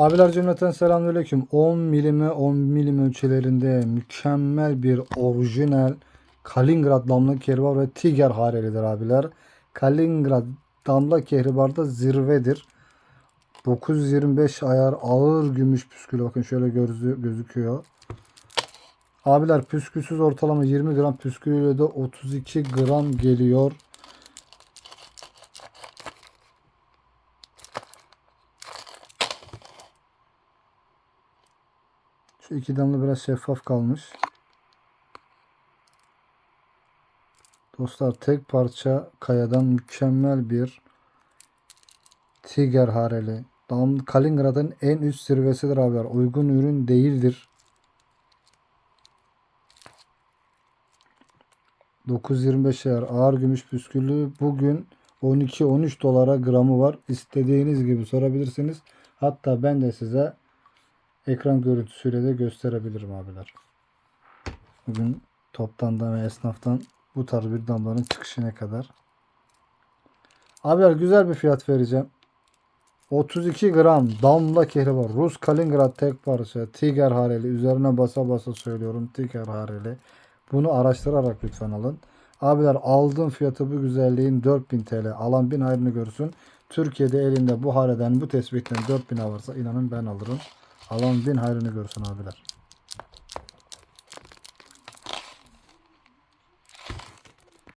Abiler cümleten selamünaleyküm. 10 milime 10 milim ölçülerinde mükemmel bir orijinal Kaliningrad damla kehribar ve Tiger harelidir abiler. Kaliningrad damla kehribarda zirvedir. 925 ayar ağır gümüş püskülü bakın şöyle gözü, gözüküyor. Abiler püsküsüz ortalama 20 gram püskülüyle de 32 gram geliyor. Şu iki damla biraz şeffaf kalmış. Dostlar tek parça kayadan mükemmel bir Tiger hareli. Dam Kaliningrad'ın en üst zirvesidir abiler. Uygun ürün değildir. 9.25 yer ağır gümüş püsküllü bugün 12-13 dolara gramı var. İstediğiniz gibi sorabilirsiniz. Hatta ben de size ekran görüntüsüyle de gösterebilirim abiler. Bugün toptandan ve esnaftan bu tarz bir damlanın çıkışı ne kadar. Abiler güzel bir fiyat vereceğim. 32 gram damla kehribar. Rus Kaliningrad tek parça. Tiger hareli. Üzerine basa basa söylüyorum. Tiger hareli. Bunu araştırarak lütfen alın. Abiler aldığım fiyatı bu güzelliğin 4000 TL. Alan 1000 hayrını görsün. Türkiye'de elinde bu hareden bu tespitten 4000 varsa inanın ben alırım. Alan 1000 hayrını görsün abiler.